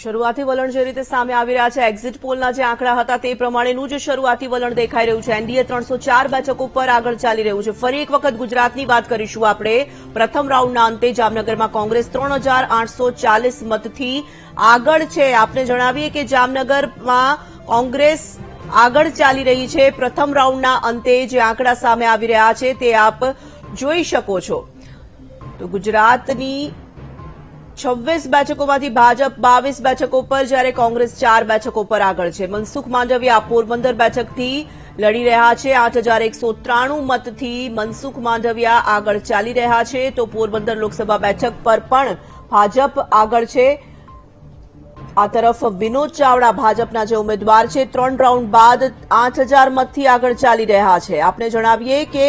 શરૂઆતી વલણ જે રીતે સામે આવી રહ્યા છે એક્ઝિટ પોલના જે આંકડા હતા તે પ્રમાણેનું જે શરૂઆતી વલણ દેખાઈ રહ્યું છે. એનડીએ ત્રણસો ચાર બેઠકો પર આગળ ચાલી રહ્યું છે. ફરી એક વખત ગુજરાતની વાત કરીશું આપણે. પ્રથમ રાઉન્ડના અંતે જામનગરમાં કોંગ્રેસ ત્રણ હજાર આઠસો ચાલીસ મતથી આગળ છે. આપને જણાવીએ કે જામનગરમાં કોંગ્રેસ આગળ ચાલી રહી છે. પ્રથમ રાઉન્ડના અંતે જે આંકડા સામે આવી રહ્યા છે તે આપ જોઈ શકો છો. તો ગુજરાતની છવ્વીસ બેઠકોમાંથી ભાજપ બાવીસ બેઠકો પર, જ્યારે કોંગ્રેસ ચાર બેઠકો પર આગળ છે. મનસુખ માંડવિયા પોરબંદર બેઠકથી લડી રહ્યા છે. આઠ હજાર એકસો ત્રાણું મતથી મનસુખ માંડવિયા આગળ ચાલી રહ્યા છે. તો પોરબંદર લોકસભા બેઠક પર પણ ભાજપ આગળ છે. આ તરફ વિનોદ ચાવડા ભાજપના જે ઉમેદવાર છે, ત્રણ રાઉન્ડ બાદ આઠ હજાર મતથી આગળ ચાલી રહ્યા છે. આપને જણાવીએ કે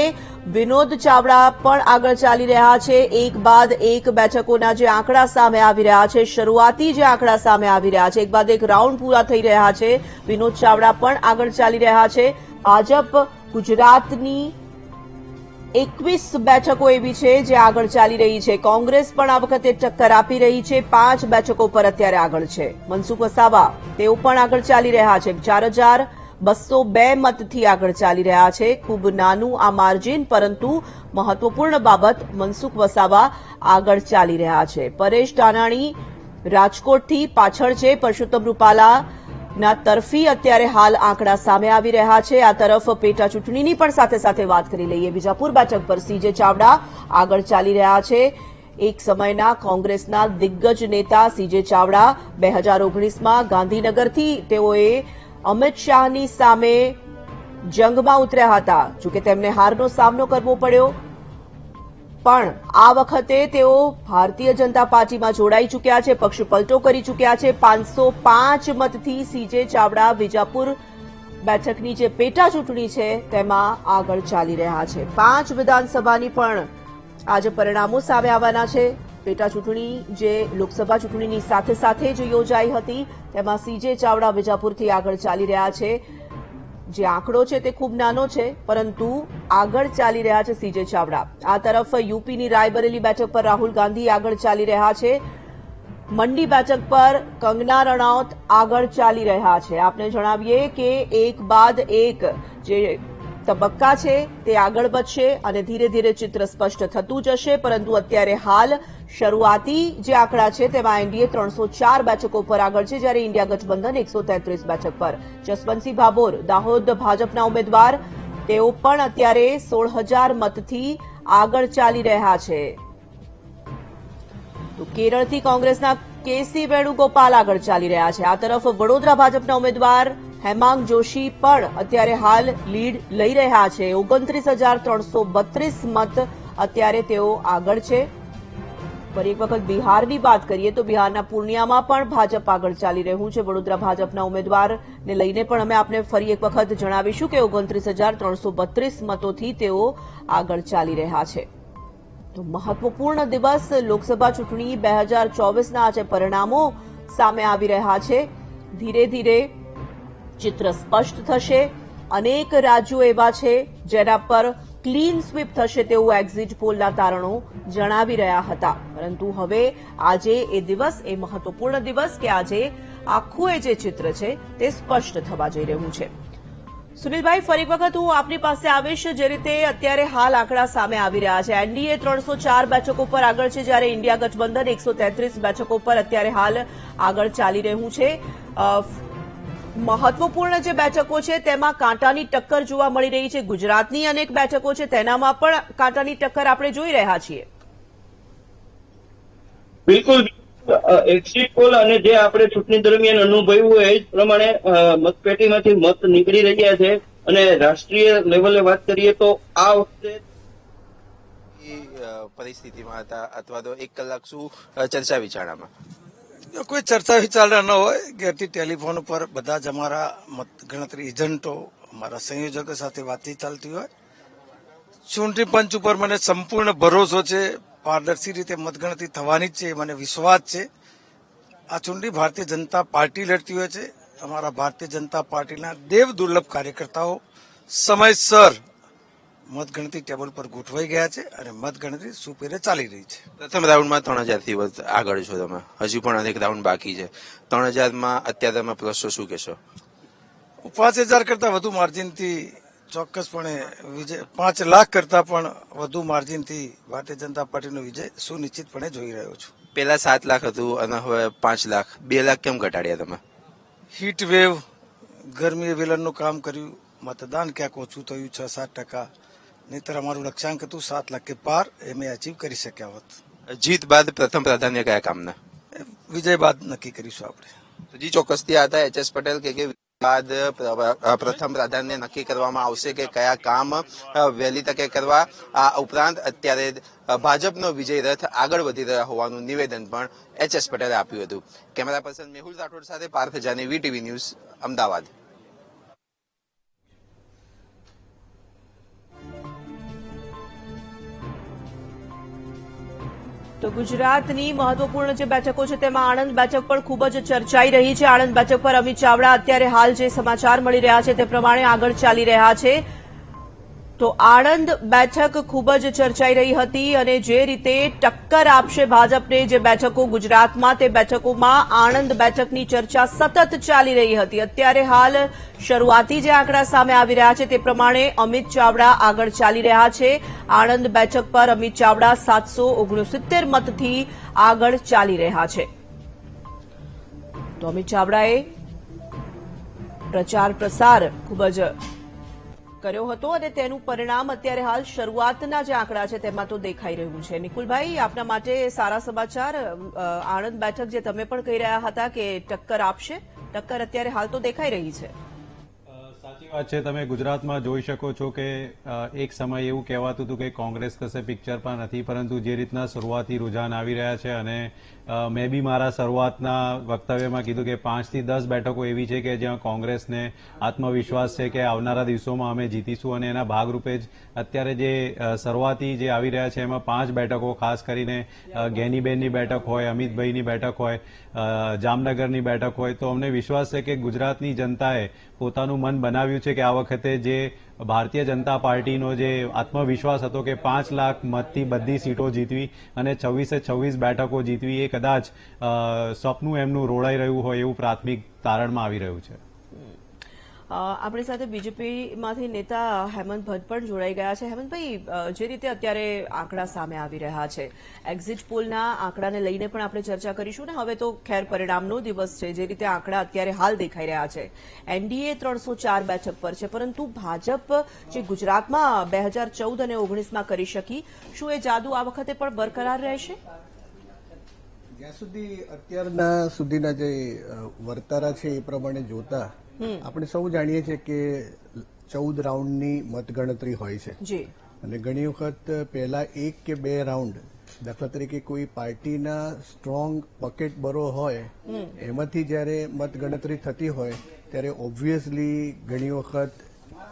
વિનોદ ચાવડા પણ આગળ ચાલી રહ્યા છે. એક બાદ એક બેઠકોના જે આંકડા સામે આવી રહ્યા છે, શરૂઆતી જે આંકડા સામે આવી રહ્યા છે, એક બાદ એક રાઉન્ડ પૂરા થઈ રહ્યા છે. વિનોદ ચાવડા પણ આગળ ચાલી રહ્યા છે. ભાજપ ગુજરાતની એકવીસ બેઠકો એવી છે જે આગળ ચાલી રહી છે. કોંગ્રેસ પણ આ વખતે ટક્કર આપી રહી છે. પાંચ બેઠકો પર અત્યારે આગળ છે. મનસુખ વસાવા, તેઓ પણ આગળ ચાલી રહ્યા છે. ચાર હજાર બસો બે મતથી આગળ ચાલી રહ્યા છે. ખૂબ નાનું આ માર્જિન, પરંતુ મહત્વપૂર્ણ બાબત મનસુખ વસાવા આગળ ચાલી રહ્યા છે. પરેશ ટાનાણી રાજકોટથી પાછળ છે. પરસોત્તમ રૂપાલા ના તરફી અત્યારે હાલ આંકડા સામે આવી રહ્યા છે. આ તરફ પેટા ચૂંટણીની પણ સાથે સાથે વાત કરી લઈએ. બીજાપુર બેઠક પર સીજે ચાવડા આગળ ચાલી રહ્યા છે. એક સમયના કોંગ્રેસના દિગ્ગજ નેતા સીજે ચાવડા બે હજાર ઓગણીસમાં ગાંધીનગરથી તેઓએ અમિત શાહની સામે જંગમાં ઉતર્યા હતા. જોકે તેમને હારનો સામનો કરવો પડ્યો. પણ આ વખતે તેઓ ભારતીય જનતા પાર્ટીમાં જોડાઈ ચૂક્યા છે, પક્ષ પલટો કરી ચૂક્યા છે. પાંચસો પાંચ મતથી સીજે ચાવડા વિજાપુર બેઠકની જે પેટા ચૂંટણી છે, તેમાં આગળ ચાલી રહ્યા છે. પાંચ વિધાનસભાની પણ આજે પરિણામો સામે આવવાના છે. પેટા ચૂંટણી જે લોકસભા ચૂંટણીની સાથે સાથે જ યોજાઈ હતી, તેમાં સીજે ચાવડા વિજાપુરથી આગળ ચાલી રહ્યા છે. જે આંકડો છે તે ખૂબ નાનો છે, પરંતુ આગળ ચાલી રહ્યા છે સીજે ચાવડા. આ તરફ યુપીની રાયબરેલી બેઠક પર રાહુલ ગાંધી આગળ ચાલી રહ્યા છે. મંડી બેઠક પર કંગના રણાવત આગળ ચાલી રહ્યા છે. આપને જણાવીએ કે એક બાદ એક જે તબક્કા છે, તે આગળ વધશે અને ધીરે ધીરે ચિત્ર સ્પષ્ટ થતું જશે, પરંતુ અત્યારે હાલ શરૂઆતી જે આંકડા છે, તેમાં એનડીએ ત્રણસો ચાર બેઠકો પર આગળ છે, જ્યારે ઇન્ડિયા ગઠબંધન એકસો તેત્રીસ બેઠક પર. જસવંતસિંહ ભાભોર, દાહોદ ભાજપના ઉમેદવાર, તેઓ પણ અત્યારે સોળ હજાર મતથી આગળ ચાલી રહ્યા છે. કેરળથી કોંગ્રેસના કેસી વેણુગોપાલ આગળ ચાલી રહ્યા છે. આ તરફ વડોદરા ભાજપના ઉમેદવાર હેમાંગ જોશી પણ અત્યારે હાલ લીડ લઈ રહ્યા છે. ઓગણત્રીસ હજાર ત્રણસો બત્રીસ મત અત્યારે તેઓ આગળ છે. ફરી એક વખત બિહારની વાત કરીએ તો બિહારના પૂર્ણિયામાં પણ ભાજપ આગળ ચાલી રહ્યું છે. વડોદરા ભાજપના ઉમેદવારને લઈને પણ અમે આપને ફરી એક વખત જણાવીશું કે ઓગણત્રીસ હજાર ત્રણસો બત્રીસ મતોથી તેઓ આગળ ચાલી રહ્યા છે. તો મહત્વપૂર્ણ દિવસ લોકસભા ચૂંટણી બે હજાર ચોવીસના આજે પરિણામો સામે આવી રહ્યા છે. ધીરે ધીરે ચિત્ર સ્પષ્ટ થશે. અનેક રાજ્યો એવા છે જેના પર ક્લીન સ્વીપ થશે તેવું એક્ઝિટ પોલના તારણો જણાવી રહ્યા હતા. પરંતુ હવે આજે એ દિવસ, એ મહત્વપૂર્ણ દિવસ કે આજે આખું એ જે ચિત્ર છે તે સ્પષ્ટ થવા જઈ રહ્યું છે. સુનિલભાઈ, ફરી વખત હું આપની પાસે આવીશ. જે રીતે અત્યારે હાલ આંકડા સામે આવી રહ્યા છે. એનડીએ ત્રણસો ચાર બેઠકો પર આગળ છે જ્યારે ઇન્ડિયા ગઠબંધન એકસો તેત્રીસ બેઠકો પર અત્યારે હાલ આગળ ચાલી રહ્યું છે. મહત્વપૂર્ણ જે બેઠકો છે તેમાં કાંટાની ટક્કર જોવા મળી રહી છે. ગુજરાતની અનેક બેઠકો છે તેનામાં પણ કાંટાની ટક્કર આપણે જોઈ રહ્યા છીએ. બિલકુલ. એક્ઝિટ પોલ અને જે આપણે ચૂંટણી દરમિયાન અનુભવ્યું હોય એ જ પ્રમાણે મતપેટીમાંથી મત નીકળી રહ્યા છે. અને રાષ્ટ્રીય લેવલે વાત કરીએ તો આ વખતે પરિસ્થિતિમાં હતા અથવા તો એક કલાક શું ચર્ચા વિચારણામાં. કોઈ ચર્ચા વિચારણા ન હોય, ઘેરથી ટેલિફોન ઉપર બધા જ અમારા મતગણતરી એજન્ટો, અમારા સંયોજકો સાથે વાતચીત ચાલતી હોય. ચૂંટણી પંચ ઉપર મને સંપૂર્ણ ભરોસો છે, પારદર્શી રીતે મતગણતરી થવાની જ છે મને વિશ્વાસ છે. આ ચૂંટણી ભારતીય જનતા પાર્ટી લડતી હોય છે. અમારા ભારતીય જનતા પાર્ટીના દેવ દુર્લભ કાર્યકર્તાઓ, સમયસર મતગણતરી ટેબલ પર ગોઠવાઈ ગયા છે અને મતગણતરી સુપેરે ચાલી રહી છે. પ્રથમ રાઉન્ડમાં ત્રણ હજારથી વધુ આગળ છો તમે. હજુ પણ અનેક રાઉન્ડ બાકી છે. ત્રણ હજારમાં અત્યારે તમે પ્લસ છો શું કહેશો? પાંચ હજાર કરતા વધુ માર્જિનથી ચોક્કસપણે વિજય પાંચ લાખ કરતા પણ વધુ માર્જિનથી ભારતીય જનતા પાર્ટીનો વિજય સુનિશ્ચિતપણે જોઈ રહ્યો છું. પેલા સાત લાખ હતું અને હવે પાંચ લાખ. બે લાખ કેમ ઘટાડ્યા તમે? હીટ વેવ ગરમીએ વેલણનું કામ કર્યું મતદાન ક્યાંક ઓછું થયું છ સાત ટકા. નહીતર અમારું લક્ષ્યાંક હતું સાત લાખ કે પાર એ મેં અચીવ કરી શક્યા હોત. જીત બાદ પ્રથમ પ્રાધાન્ય કયા કામના? વિજય બાદ નક્કી કરીશું આપણે. તો જી ચોક્કસથી આ હતા એચ એસ પટેલ કે કે બાદ પ્રથમ પ્રાધાન્ય નક્કી કરવામાં આવશે કે કયા કામ વહેલી તકે કરવા. આ ઉપરાંત અત્યારે ભાજપનો વિજય રથ આગળ વધી રહ્યા હોવાનું નિવેદન પણ એચ એસ પટેલે આપ્યું હતું. કેમેરા પર્સન મેહુલ રાઠોડ સાથે પાર્થ જાનેવી વીટીવી ન્યૂઝ અમદાવાદ. તો ગુજરાતની મહત્વપૂર્ણ જે બેઠકો છે તેમાં આણંદ બેઠક પણ ખૂબ જ ચર્ચાઈ રહી છે. આણંદ બેઠક પર અમિત ચાવડા અત્યારે હાલ જે સમાચાર મળી રહ્યા છે તે પ્રમાણે આગળ ચાલી રહ્યા છે. તો આણંદ બેઠક ખૂબ જ ચર્ચાઈ રહી હતી અને જે રીતે ટક્કર આપશે ભાજપને જે બેઠકો ગુજરાતમાં, તે બેઠકોમાં આણંદ બેઠકની ચર્ચા સતત ચાલી રહી હતી. અત્યારે હાલ શરૂઆતી જે આંકડા સામે આવી રહ્યા છે તે પ્રમાણે અમિત ચાવડા આગળ ચાલી રહ્યા છે. આણંદ બેઠક પર અમિત ચાવડા સાતસો ઓગણસિત્તેર મતથી આગળ ચાલી રહ્યા છે. તો અમિત ચાવડાએ પ્રચાર પ્રસાર ખૂબ જ કર્યો હતો અને તેનું પરિણામ અત્યારે હાલ શરૂઆતના જે આંકડા છે તેમાં તો દેખાઈ રહ્યું છે. નિકુલભાઈ, આપના માટે સારા સમાચાર આણંદ બેઠક જે તમે પણ કહી રહ્યા હતા કે ટક્કર આપશે, ટક્કર અત્યારે હાલ તો દેખાઈ રહી છે. સાચી વાત છે. તમે ગુજરાતમાં જોઈ શકો છો કે એક સમય એવું કહેવાતું હતું કે કોંગ્રેસ કશે પણ નથી, પરંતુ જે રીતના શરૂઆતી રુઝાન આવી રહ્યા છે અને મેં બી મારા શરૂઆતના વક્તવ્યમાં કીધું કે પાંચથી દસ બેઠકો એવી છે કે જ્યાં કોંગ્રેસને આત્મવિશ્વાસ છે કે આવનારા દિવસોમાં અમે જીતીશું અને એના ભાગરૂપે જ અત્યારે જે શરૂઆતી જે આવી રહ્યા છે એમાં પાંચ બેઠકો, ખાસ કરીને ગેનીબેનની બેઠક હોય, અમિતભાઈની બેઠક હોય જામનગરની બેઠક હોય, તો અમને વિશ્વાસ છે કે ગુજરાતની જનતાએ પોતાનું મન બનાવ્યું છે કે આ વખતે જે ભારતીય જનતા પાર્ટીનો જે આત્મવિશ્વાસ હતો કે પાંચ લાખ મતથી બધી સીટો જીતવી અને છવ્વીસે છવ્વીસ બેઠકો જીતવી એ કદાચ સપનું એમનું રોડાઈ રહ્યું હોય એવું પ્રાથમિક તારણમાં આવી રહ્યું છે. આપણી સાથે બીજેપીમાંથી નેતા હેમંત ભટ્ટ પણ જોડાઈ ગયા છે. હેમંતભાઈ જે રીતે અત્યારે આંકડા સામે આવી રહ્યા છે એક્ઝિટ પોલના આંકડાને લઈને પણ આપણે ચર્ચા કરીશું ને? હવે તો ખેર પરિણામનો દિવસ છે, જે રીતે આંકડા અત્યારે હાલ દેખાઈ રહ્યા છે. એનડીએ ત્રણસો ચાર બેઠક પર છે, પરંતુ ભાજપ જે ગુજરાતમાં બે હજાર ચૌદ અને ઓગણીસમાં કરી શકી, શું એ જાદુ આ વખતે પણ બરકરાર રહેશે? જ્યાં સુધી અત્યારના સુધીના જે વર્તારા છે એ પ્રમાણે જોતા આપણે સૌ જાણીએ છીએ કે ચૌદ રાઉન્ડની મતગણતરી હોય છે. અને ઘણી વખત પહેલા એક કે બે રાઉન્ડ દાખલા તરીકે કોઈ પાર્ટીના સ્ટ્રોંગ પોકેટ બરો હોય એમાંથી જ્યારે મતગણતરી થતી હોય ત્યારે ઓબ્વિયસલી ઘણી વખત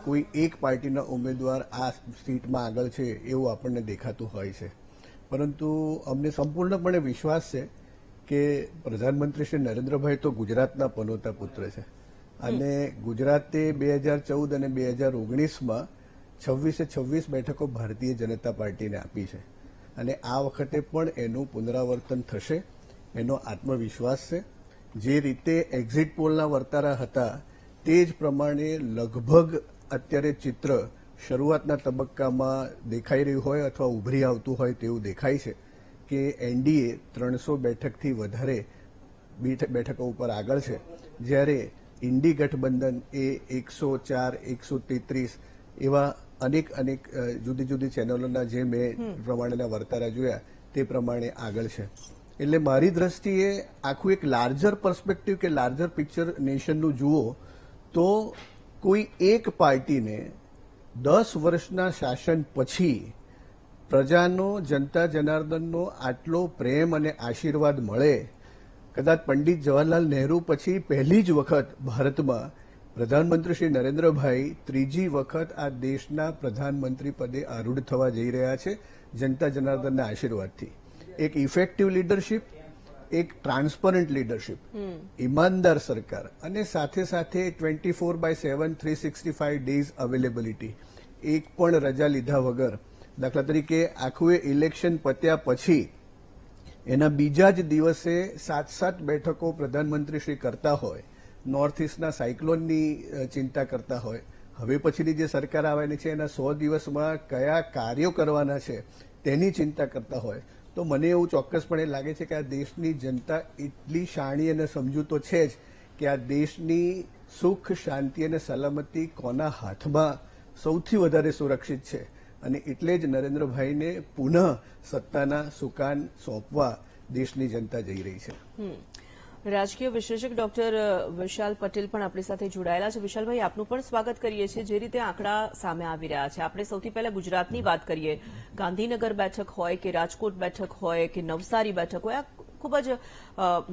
કોઈ એક પાર્ટીના ઉમેદવાર આ સીટમાં આગળ છે એવું આપણને દેખાતું હોય છે. પરંતુ અમને સંપૂર્ણપણે વિશ્વાસ છે કે પ્રધાનમંત્રી શ્રી નરેન્દ્રભાઈ તો ગુજરાતના પનોતા પુત્ર છે. અને ગુજરાતે બે હજાર ચૌદ અને બે હજાર ઓગણીસમાં છવ્વીસે છવ્વીસ બેઠકો ભારતીય જનતા પાર્ટીને આપી છે. અને આ વખતે પણ એનું પુનરાવર્તન થશે, એનો આત્મવિશ્વાસ છે. જે રીતે એક્ઝિટ પોલના વર્તારા હતા, તે જ પ્રમાણે લગભગ અત્યારે ચિત્ર શરૂઆતના તબક્કામાં દેખાઈ રહ્યું હોય અથવા ઉભરી આવતું હોય તેવું દેખાય છે કે એનડીએ ત્રણસો બેઠકથી વધારે બેઠ- બેઠકો ઉપર આગળ છે. જ્યારે ઇન્ડી ગઠબંધન એ એકસો ચાર એકસો તેત્રીસ એવા અનેક અનેક જુદી જુદી ચેનલોના જે મેં પ્રમાણેના વર્તારા જોયા તે પ્રમાણે આગળ છે. એટલે મારી દ્રષ્ટિએ આખું એક લાર્જર પર્સપેક્ટિવ કે લાર્જર પિક્ચર નેશનનું જુઓ તો કોઈ એક પાર્ટીને દસ વર્ષના શાસન પછી પ્રજાનો જનતા જનાર્દનનો આટલો પ્રેમ અને આશીર્વાદ મળે કદાચ પંડિત જવાહરલાલ નહેરુ પછી પહેલી જ વખત ભારતમાં પ્રધાનમંત્રી શ્રી નરેન્દ્રભાઈ ત્રીજી વખત આ દેશના પ્રધાનમંત્રી પદે આરૂઢ થવા જઈ રહ્યા છે, જનતા જનાર્દનના આશીર્વાદથી. એક ઇફેક્ટિવ લીડરશીપ એક ટ્રાન્સપરન્ટ લીડરશીપ ઈમાનદાર સરકાર અને સાથે સાથે twenty four by seven three sixty five days availability એક પણ રજા લીધા વગર, દાખલા તરીકે આખું ઇલેક્શન પત્યા પછી એના બીજા જ દિવસે સાત સાત બેઠકો પ્રધાનમંત્રી શ્રી કરતા હોય નોર્થ ઇસ્ટના સાયક્લોનની ચિંતા કરતા હોય. હવે પછીની જે સરકાર આવવાની છે, એના સો દિવસમાં કયા કાર્યો કરવાના છે, તેની ચિંતા કરતા હોય. તો મને એવું ચોક્કસપણે લાગે છે કે આ દેશની જનતા એટલી શાણી અને સમજૂ તો છે જ કે આ દેશની સુખ, શાંતિ અને સલામતી કોના હાથમાં સૌથી વધારે સુરક્ષિત છે. અને એટલે જ નરેન્દ્રભાઈને પુનઃ સત્તાના સુકાન સોંપવા દેશની જનતા જઈ રહી છે. રાજકીય વિશ્લેષક ડોક્ટર વિશાલ પટેલ પણ આપણી સાથે જોડાયેલા છે. વિશાલભાઈ, આપનું પણ સ્વાગત કરીએ છીએ. જે રીતે આંકડા સામે આવી રહ્યા છે. આપણે સૌથી પહેલા ગુજરાતની વાત કરીએ. ગાંધીનગર બેઠક હોય કે રાજકોટ બેઠક હોય કે નવસારી બેઠક હોય, આ ખૂબ જ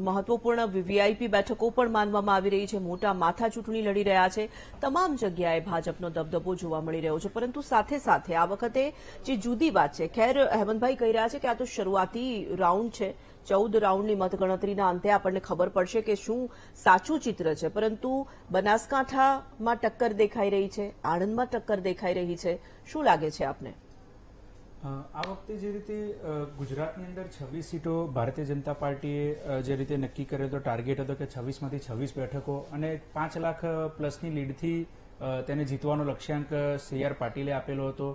મહત્વપૂર્ણ વીવીઆઈપી બેઠકો પણ માનવામાં આવી રહી છે. મોટા માથા ચૂંટણી લડી રહ્યા છે. તમામ જગ્યાએ ભાજપનો દબદબો જોવા મળી રહ્યો છે. પરંતુ સાથે સાથે આ વખતે જે જુદી વાત છે, ખેર હેમંતભાઈ કહી રહ્યા છે કે આ તો શરૂઆતી રાઉન્ડ છે. ચૌદ રાઉન્ડની મતગણતરીના અંતે આપણને ખબર પડશે કે શું સાચું ચિત્ર છે. પરંતુ બનાસકાંઠામાં ટક્કર દેખાઈ રહી છે, આણંદમાં ટક્કર દેખાઈ રહી છે. શું લાગે છે આપને? આ વખતે જે રીતે ગુજરાતની અંદર છવ્વીસ સીટો ભારતીય જનતા પાર્ટીએ જે રીતે નક્કી કર્યો હતો, ટાર્ગેટ હતો કે છવ્વીસમાંથી છવ્વીસ બેઠકો અને પાંચ લાખ પ્લસની લીડથી તેને જીતવાનો લક્ષ્યાંક સી આર પાટીલે આપેલો હતો.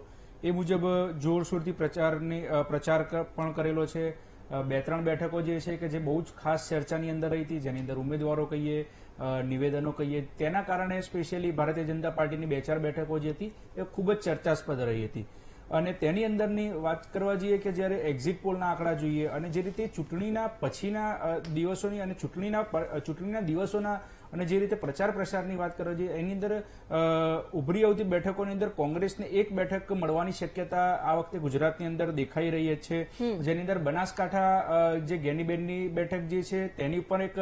એ મુજબ જોરશોરથી પ્રચારની પ્રચાર પણ કરેલો છે. બે ત્રણ બેઠકો જે છે કે જે બહુ જ ખાસ ચર્ચાની અંદર રહી હતી, જેની અંદર ઉમેદવારો કહીએ નિવેદનો કહીએ, તેના કારણે સ્પેશિયલી ભારતીય જનતા પાર્ટીની બે ચાર બેઠકો જે હતી, એ ખૂબ જ ચર્ચાસ્પદ રહી હતી. અને તેની અંદરની વાત કરવા જઈએ કે જ્યારે એક્ઝિટ પોલના આંકડા જોઈએ અને જે રીતે ચૂંટણીના પછીના દિવસોની અને ચૂંટણીના ચૂંટણીના દિવસોના અને જે રીતે પ્રચાર પ્રસારની વાત કરવા જોઈએ એની અંદર ઉભરી આવતી બેઠકોની અંદર કોંગ્રેસને એક બેઠક મળવાની શક્યતા આ વખતે ગુજરાતની અંદર દેખાઈ રહી છે. જેની અંદર બનાસકાંઠા જે ગેનીબેનની બેઠક જે છે તેની ઉપર એક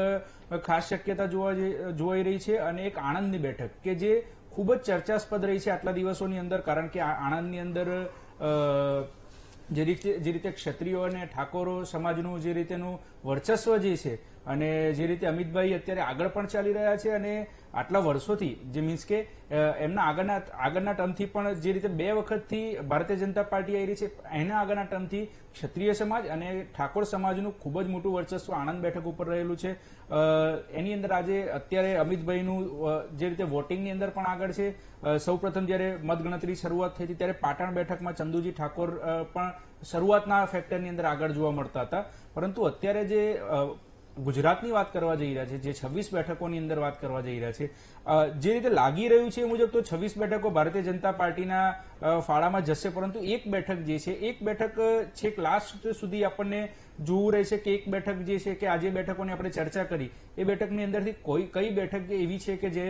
ખાસ શક્યતા જોવા જોવાઈ રહી છે અને એક આણંદની બેઠક કે જે ખૂબ જ ચર્ચાસ્પદ રહી છે આટલા દિવસોની અંદર કારણ કે આ આણંદની અંદર જે રીતે જે રીતે ક્ષત્રિયો અને ઠાકોરો સમાજનું જે રીતેનું વર્ચસ્વ જે છે અને જે રીતે અમિતભાઈ અત્યારે આગળ પણ ચાલી રહ્યા છે અને આટલા વર્ષોથી, જે મીન્સ કે એમના આગળના આગળના ટર્મથી પણ જે રીતે બે વખતથી ભારતીય જનતા પાર્ટી આવી રહી છે, એના આગળના ટર્મથી ક્ષત્રિય સમાજ અને ઠાકોર સમાજનું ખૂબ જ મોટું વર્ચસ્વ આણંદ બેઠક ઉપર રહેલું છે. એની અંદર આજે અત્યારે અમિતભાઈનું જે રીતે વોટિંગની અંદર પણ આગળ છે સૌપ્રથમ જ્યારે મતગણતરી શરૂઆત થઈ હતી, ત્યારે પાટણ બેઠકમાં ચંદુજી ઠાકોર પણ શરૂઆતના ફેક્ટરની અંદર આગળ જોવા મળતા હતા. પરંતુ અત્યારે જે ગુજરાતની વાત કરવા જઈ રહ્યા છે, જે છવ્વીસ બેઠકોની અંદર વાત કરવા જઈ રહ્યા છે જે રીતે લાગી રહ્યું છે એ મુજબ તો છવ્વીસ બેઠકો ભારતીય જનતા પાર્ટીના ફાળામાં જશે, પરંતુ એક બેઠક જે છે, એક બેઠક છેક લાસ્ટ સુધી આપણને જોવું રહેશે કે એક બેઠક જે છે કે આજે બેઠકોની આપણે ચર્ચા કરી, એ બેઠકની અંદરથી કોઈ, કઈ બેઠક એવી છે કે જે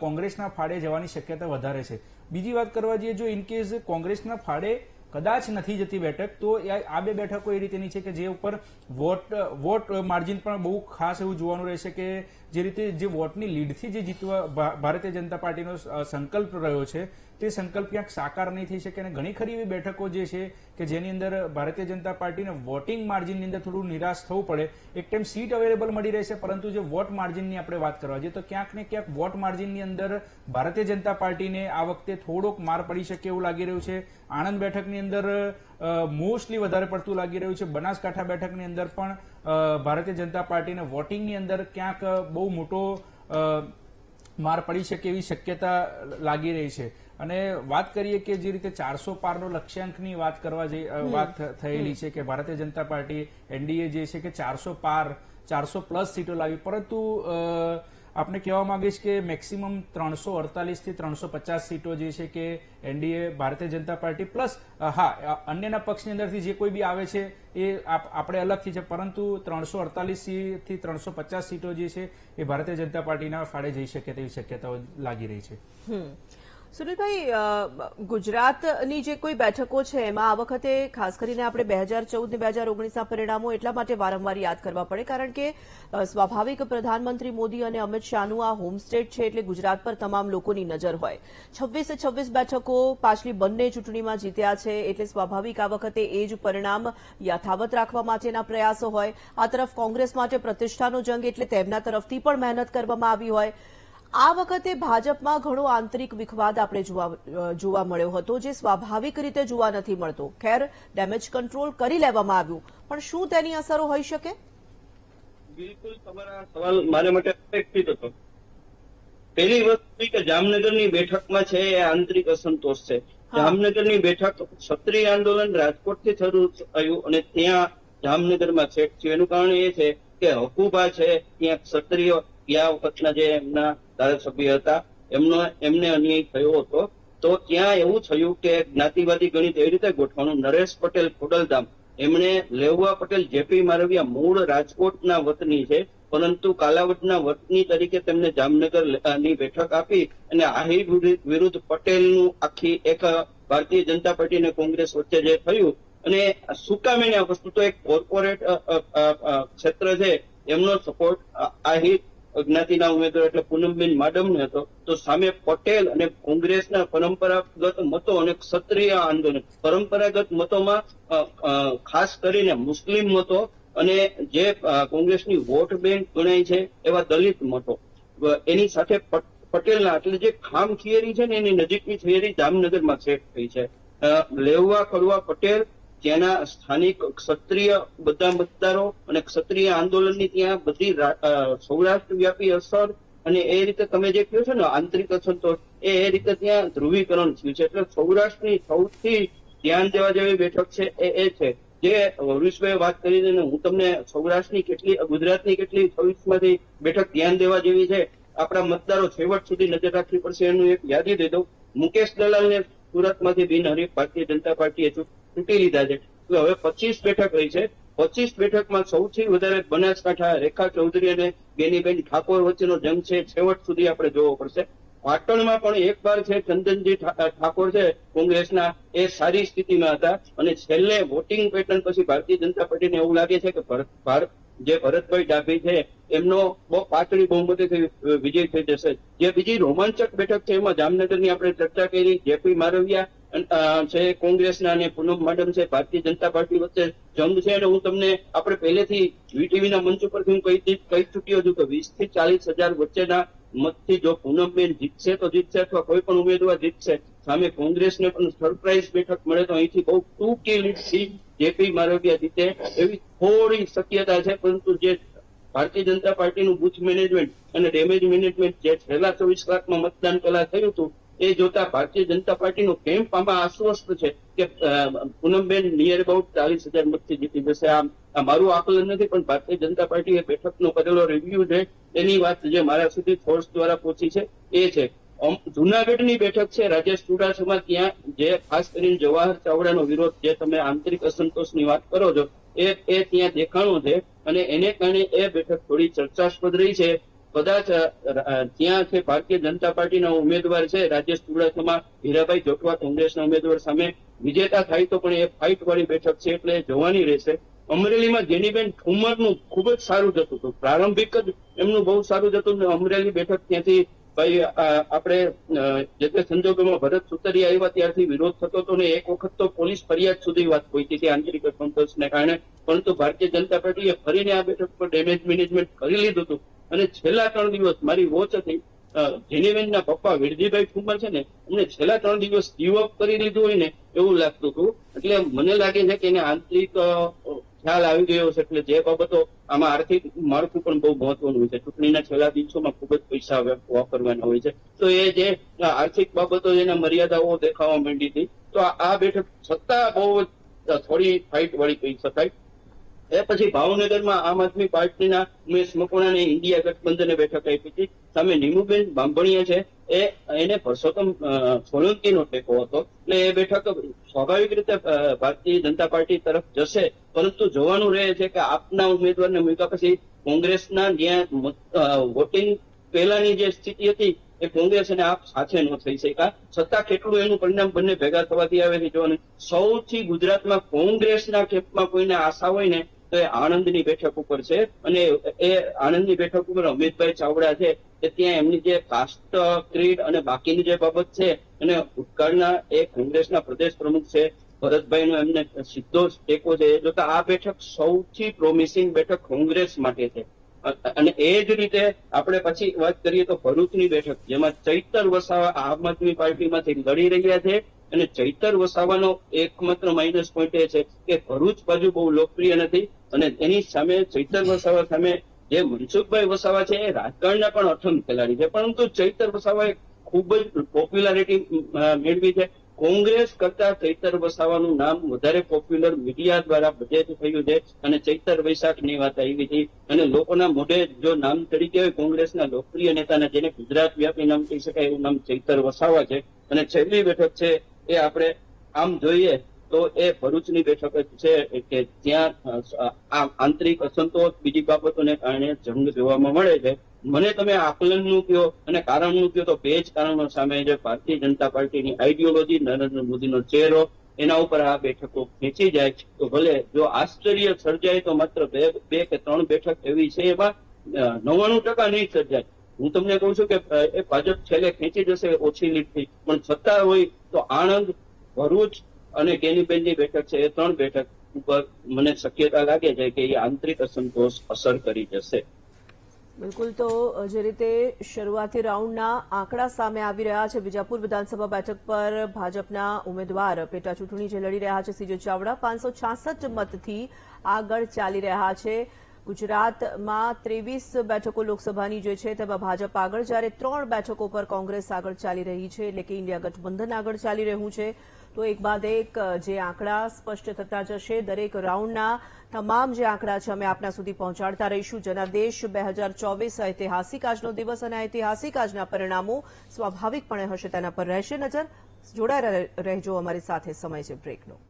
કોંગ્રેસના ફાળે જવાની શક્યતા વધારે છે. બીજી વાત કરવા જઈએ, જો ઇનકેસ કોંગ્રેસના ફાળે કદાચ નથી જતી બેઠક, તો આ બે બેઠકો એ રીતેની છે કે જે ઉપર વોટ વોટ માર્જિન પણ બહુ ખાસ એવું જોવાનું રહેશે કે જે રીતે જે વોટની લીડથી જે જીતવા ભારતીય જનતા પાર્ટીનો સંકલ્પ રહ્યો છે, તે સંકલ્પ ક્યાંક સાકાર નહીં થઈ શકે અને ઘણી ખરી એવી બેઠકો જે છે કે જેની અંદર ભારતીય જનતા પાર્ટીને વોટિંગ માર્જિનની અંદર થોડું નિરાશ થવું પડે, એક ટાઈમ સીટ અવેલેબલ મળી રહેશે, પરંતુ જે વોટ માર્જિનની આપણે વાત કરવા જઈએ, તો ક્યાંક ને ક્યાંક વોટ માર્જિનની અંદર ભારતીય જનતા પાર્ટીને આ વખતે થોડોક માર પડી શકે એવું લાગી રહ્યું છે. આણંદ બેઠકની અંદર મોસ્ટલી વધારે પડતું લાગી રહ્યું છે. બનાસકાંઠા બેઠકની અંદર પણ ભારતીય જનતા પાર્ટીને વોટિંગની અંદર ક્યાંક બહુ મોટો માર પડી શકે એવી શક્યતા લાગી રહી છે. અને વાત કરીએ કે જે રીતે ચારસો પારનો લક્ષ્યાંકની વાત કરવા જઈ વાત થયેલી છે કે ભારતીય જનતા પાર્ટી એનડીએ જે છે કે ચારસો પાર ચારસો પ્લસ સીટો લાવી પરંતુ આપણે કહેવા માંગીશ કે મેક્સિમમ ત્રણસો અડતાલીસથી ત્રણસો પચાસ સીટો જે છે કે NDA, Bharatiya Janata party plus હા અન્યના પક્ષની અંદરથી જે કોઈ બી આવે છે એ આપ- આપણે અલગથી છે, પરંતુ ત્રણસો અડતાલીસથી ત્રણસો પચાસ સીટો જે છે એ ભારતીય જનતા પાર્ટીના ફાળે જઈ શકે તેવી શક્યતાઓ લાગી રહી છે. સુનિલભાઈ ગુજરાતની જે કોઈ બેઠકો છે, એમાં આ વખતે ખાસ કરીને આપણે બે હજાર ચૌદ ને બે હજાર ઓગણીસના પરિણામો એટલા માટે વારંવાર યાદ કરવા પડે, કારણ કે સ્વાભાવિક પ્રધાનમંત્રી મોદી અને અમિત શાહનું આ હોમ સ્ટેટ છે એટલે ગુજરાત પર તમામ લોકોની નજર હોય. છવ્વીસે છવ્વીસ બેઠકો પાછલી બંને ચૂંટણીમાં જીત્યા છે, એટલે સ્વાભાવિક આ વખતે એ જ પરિણામ યથાવત રાખવા માટેના પ્રયાસો હોય. આ તરફ કોંગ્રેસ માટે પ્રતિષ્ઠાનો જંગ, એટલે તેમના તરફથી પણ મહેનત કરવામાં આવી હોય. આ વખતે ભાજપમાં ઘણો આંતરિક વિખવાદ આપણે જોવા જોવા મળ્યો હતો જે સ્વાભાવિક રીતે જોવા નથી મળતો. ખેર ડેમેજ કંટ્રોલ કરી લેવામાં આવ્યું. પણ શું તેની અસરો હોઈ શકે? બિલકુલ તમારા સવાલ મારા માટે અપેક્ષિત હતો. પહેલી વસ્તુ કે જામનગરની બેઠકમાં છે એ આંતરિક અસંતોષ છે. જામનગરની બેઠક ક્ષત્રિય આંદોલન રાજકોટથી શરૂ થયું અને ત્યાં જામનગરમાં છેક થયું એનું કારણ એ છે કે હકુબા છે ત્યાં ક્ષત્રિય ગયા વખતના જે એમના ધારાસભ્ય હતા. એમનો, એમને અન્યાય થયો હતો. તો ત્યાં એવું થયું કે જ્ઞાતિવાદી ગણિત એવી રીતે ગોઠવાનું નરેશ પટેલ ખોડલધામ. એમણે લેવા પટેલ, જેપી મારવિયા મૂળ રાજકોટના વતની છે. પરંતુ કાલાવડના વતની તરીકે તેમને જામનગરની બેઠક આપી અને આહિર વિરુદ્ધ- પટેલનું આખી એક ભારતીય જનતા પાર્ટી અને કોંગ્રેસ વચ્ચે જે થયું અને આ વસ્તુ તો એક કોર્પોરેટ ક્ષેત્ર છે. એમનો સપોર્ટ આહિર જ્ઞાતિના ઉમેદવાર એટલે પૂનમબેન માડમને હતો, તો સામે પટેલ અને કોંગ્રેસના પરંપરાગત મતો અને ક્ષત્રિય આંદોલન, પરંપરાગત મતોમાં ખાસ કરીને મુસ્લિમ મતો અને જે કોંગ્રેસની વોટ બેંક ગણાય છે એવા દલિત મતો. એની સાથે પટેલના એટલે જે ખામ થિયરી છે ને એની નજીકની થિયરી જામનગરમાં સેટ થઈ છે. લેવા કરવા પટેલ ત્યાંના સ્થાનિક ક્ષત્રિય બધા મતદારો અને ક્ષત્રિય આંદોલનની ત્યાં બધી સૌરાષ્ટ્ર વ્યાપી અસર અને એ રીતે તમે જે કહ્યું છે ને આંતરિક અસંતોષ એ એ રીતે ત્યાં ધ્રુવીકરણ થયું છે. એટલે સૌરાષ્ટ્રની સૌથી ધ્યાન દેવા જેવી બેઠક છે એ એ છે. જે હરીશભાઈ વાત કરી છે હું તમને સૌરાષ્ટ્રની કેટલી, ગુજરાતની કેટલી છવ્વીસમાંથી બેઠક ધ્યાન દેવા જેવી છે, આપણા મતદારો છેવટ સુધી નજર રાખવી પડશે એનું એક યાદી દઈ દઉં. મુકેશ દલાલને સુરતમાંથી બિનહરીફ ભારતીય જનતા પાર્ટીએ ચૂંટી લીધા છે. હવે પચીસ બેઠક રહી છે. પચીસ બેઠકમાં સૌથી વધારે બનાસકાંઠા, રેખા ચૌધરી અને બેનીબેન ઠાકોર વચ્ચેનો જંગ છે. છેવટ સુધી આપણે જોવો પડશે. પાટણમાં પણ એક વાર છે ચંદનજી ઠાકોર છે. કોંગ્રેસના એ સારી સ્થિતિમાં હતા. અને છેલ્લે વોટિંગ પેટર્ન પછી ભારતીય જનતા પાર્ટીને એવું લાગે છે કે ભારત જે ભરતભાઈ ડાભી છે, એમનો બહુ પાતળી બહુમતીથી વિજય થઈ જશે. જે બીજી રોમાંચક બેઠક છે, એમાં જામનગરની આપણે ચર્ચા કરી, જેપી મારવિયા છે, કોંગ્રેસના અને પૂનમ માડમ છે, ભારતીય જનતા પાર્ટી વચ્ચે જંગ છે, અને હું તમને આપણે પહેલેથી વીટીવીના મંચ ઉપરથી હું કહી કહી ચૂક્યો છું કે વીસથી ચાલીસ હજાર વચ્ચેના મતથી જો પૂનમબેન જીતશે તો જીતશે અથવા કોઈ પણ ઉમેદવાર જીતશે. સામે કોંગ્રેસને પણ સરપ્રાઇઝ બેઠક મળે તો અહીંથી બહુ ટૂંકી લીટથી જેપી મારવિયા જીતે એવી થોડી શક્યતા છે, પરંતુ જે ભારતીય જનતા પાર્ટીનું બુથ મેનેજમેન્ટ અને ડેમેજ મેનેજમેન્ટ જે છેલ્લા ચોવીસ કલાકમાં મતદાન પહેલા થયું હતું, એ જોતા ભારતીય જનતા પાર્ટીનો કેમ્પ આમાં આશ્વસ્ત છે કે પૂનમબેન નિયર અબાઉટ ચાલીસ હજાર મતથી જીતી જશે. આ આ મારું આકલન નથી, પણ ભારતીય જનતા પાર્ટીએ બેઠકનો કરેલો રિવ્યુ છે, એની વાત જે મારા સુધી ફોર્સ દ્વારા પહોંચી છે, એ છે. જુનાગઢની બેઠક છે, રાજેશ ચુડાસમા, ત્યાં જે ખાસ કરીને જવાહર ચાવડાનો વિરોધ જે તમે આંતરિક અસંતોષની વાત કરો છો, એ એ ત્યાં દેખાણો છે, અને એને કારણે એ બેઠક થોડી ચર્ચાસ્પદ રહી છે. કદાચ ત્યાં છે ભારતીય જનતા પાર્ટીના ઉમેદવાર છે, રાજેશ ચુડાસમા, હીરાભાઈ જોટવા કોંગ્રેસના ઉમેદવાર સામે વિજેતા થાય તો પણ એ ફાઇટ વાળી બેઠક છે, એટલે જોવાની રહેશે. અમરેલીમાં જેનીબેન ઠુમરનું ખૂબ જ સારું જતું હતું. પ્રારંભિક જ એમનું બહુ સારું જતું અમરેલી બેઠક ત્યાંથી ભાઈ આપણે જે તે સંજોગોમાં ભરત સુતરિયા આવ્યા ત્યારથી વિરોધ થતો હતો ને એક વખત તો પોલીસ ફરિયાદ સુધી વાત હોય હતી. આંતરિક અસંતોષને કારણે પરંતુ ભારતીય જનતા પાર્ટીએ ફરીને આ બેઠક પર ડેમેજ મેનેજમેન્ટ કરી લીધું હતું. અને છેલ્લા ત્રણ દિવસ મારી વોચ હતી જેનીબેનના પપ્પા વિરજીભાઈ ઠુમર છે ને, એમને છેલ્લા ત્રણ દિવસ ગીવ અપ કરી લીધું હોય ને એવું લાગતું હતું. એટલે મને લાગે છે કે એને આંતરિક ખ્યાલ આવી ગયો છે એટલે જે બાબતો આમાં આર્થિક માળખું પણ બહુ મહત્વનું હોય છે. ચૂંટણીના છેલ્લા દિવસોમાં ખૂબ જ પૈસા વાપરવાના હોય છે. તો એ જે આર્થિક બાબતો એના મર્યાદાઓ દેખાવા માંડી હતી. તો આ- બેઠક છતાં બહુ થોડી ફાઇટ વાળી કહી શકાય. એ પછી ભાવનગરમાં આમ આદમી પાર્ટીના ઉમેશ મકવાણાને ઇન્ડિયા ગઠબંધને બેઠક આપી હતી. સામે નીમુબેન બાંભણીયા છે. એ એને પરસોત્તમ સોલંકીનો ટેકો હતો. એટલે એ બેઠક સ્વાભાવિક રીતે ભારતીય જનતા પાર્ટી તરફ જશે. પરંતુ જોવાનું રહે છે કે આપના ઉમેદવારને મૂક્યા પછી કોંગ્રેસના જ્યાં વોટિંગ પહેલાની જે સ્થિતિ હતી, એ કોંગ્રેસ અને આપ સાથે ન થઈ શક્યા. સત્તા કેટલું એનું પરિણામ બંને ભેગા થવાથી આવે છે જોવાનું. સૌથી ગુજરાતમાં કોંગ્રેસના કેપમાં કોઈને આશા હોય ને તો એ આણંદની બેઠક ઉપર છે. અને એ આણંદની બેઠક ઉપર અમિતભાઈ ચાવડા છે. કે ત્યાં એમની જે કાસ્ટ, ક્રીડ અને બાકીની જે બાબત છે, અને ભૂતકાળના એ કોંગ્રેસના પ્રદેશ પ્રમુખ છે, ભરતભાઈનો એમને સીધો ટેકો છે. એ જોતા આ બેઠક સૌથી પ્રોમિસિંગ બેઠક કોંગ્રેસ માટે છે. અને એ જ રીતે આપણે પછી વાત કરીએ તો ભરૂચની બેઠક, જેમાં ચૈતર વસાવા આમ આદમી પાર્ટીમાંથી લડી રહ્યા છે. અને ચૈતર વસાવાનો એકમાત્ર માઇનસ પોઈન્ટ એ છે કે ભરૂચ બાજુ બહુ લોકપ્રિય નથી અને તેની સામે ચૈતર વસાવા સામે જે મનસુખભાઈ વસાવા છે એ રાજકારણના પણ અઠમ ખેલાડી છે. પરંતુ ચૈતર વસાવાએ ખૂબ જ પોપ્યુલારિટી મેળવી છે. કોંગ્રેસ કરતા ચૈતર વસાવાનું નામ વધારે પોપ્યુલર મીડિયા દ્વારા જ થયું છે અને ચૈતર વૈશાખની વાત આવી હતી. અને લોકોના મોઢે જો નામ તરીકે હોય કોંગ્રેસના લોકપ્રિય નેતાના જેને ગુજરાત વ્યાપી નામ કહી શકાય એવું નામ ચૈતર વસાવા છે. અને છેલ્લી બેઠક છે એ આપણે આમ જોઈએ તો એ ભરૂચની બેઠક છે કે ત્યાં આ આંતરિક અસંતોષ બીજી બાબતોને કારણે જંગ જોવામાં મળે છે. મને તમે આકલનનું કયો અને કારણનું કયો તો બે જ કારણો સામે જે ભારતીય જનતા પાર્ટીની આઈડિયોલોજી નરેન્દ્ર મોદીનો ચહેરો, એના ઉપર આ બેઠકો ખેંચી જાય તો ભલે જો આશ્ચર્ય સર્જાય તો માત્ર બે બે કે ત્રણ બેઠક એવી છે એમાં નવ્વાણું ટકા નહીં સર્જાય. હું તમને કહું છું કે એ ભાજપ છેલ્લે ખેંચી જશે ઓછી લીટથી પણ છતાં હોય તો આણંદ, ભરૂચ અને કેનીબેનની બેઠક છે, એ ત્રણ બેઠક ઉપર મને શક્યતા લાગે છે કે એ આંતરિક અસંતોષ અસર કરી જશે. બિલકુલ તો જે રીતે શરૂઆતી રાઉન્ડના આંકડા સામે આવી રહ્યા છે, વિજાપુર વિધાનસભા બેઠક પર ભાજપના ઉમેદવાર પેટા ચૂંટણી જે લડી રહ્યા છે, સીજે ચાવડા પાંચસો છાસઠ મતથી આગળ ચાલી રહ્યા છે. ગુજરાતમાં ત્રેવીસ બેઠકો લોકસભાની જે છે તેમાં ભાજપ આગળ, જ્યારે ત્રણ બેઠકો પર કોંગ્રેસ આગળ ચાલી રહી છે, એટલે કે ઇન્ડિયા ગઠબંધન આગળ ચાલી રહ્યું છે. તો એક બાદ એક, જે આંકડા સ્પષ્ટ થતા જશે. દરેક રાઉન્ડના તમામ જે આંકડા છે, અમે આપના સુધી પહોંચાડતા રહીશું. જનાદેશ બે હજાર ચોવીસ ઐતિહાસિક આજનો દિવસ અને ઐતિહાસિક આજના પરિણામો સ્વાભાવિકપણે હશે તેના પર રહેશે નજર. જોડાયેલા રહેજો અમારી સાથે સમય છે બ્રેકનો.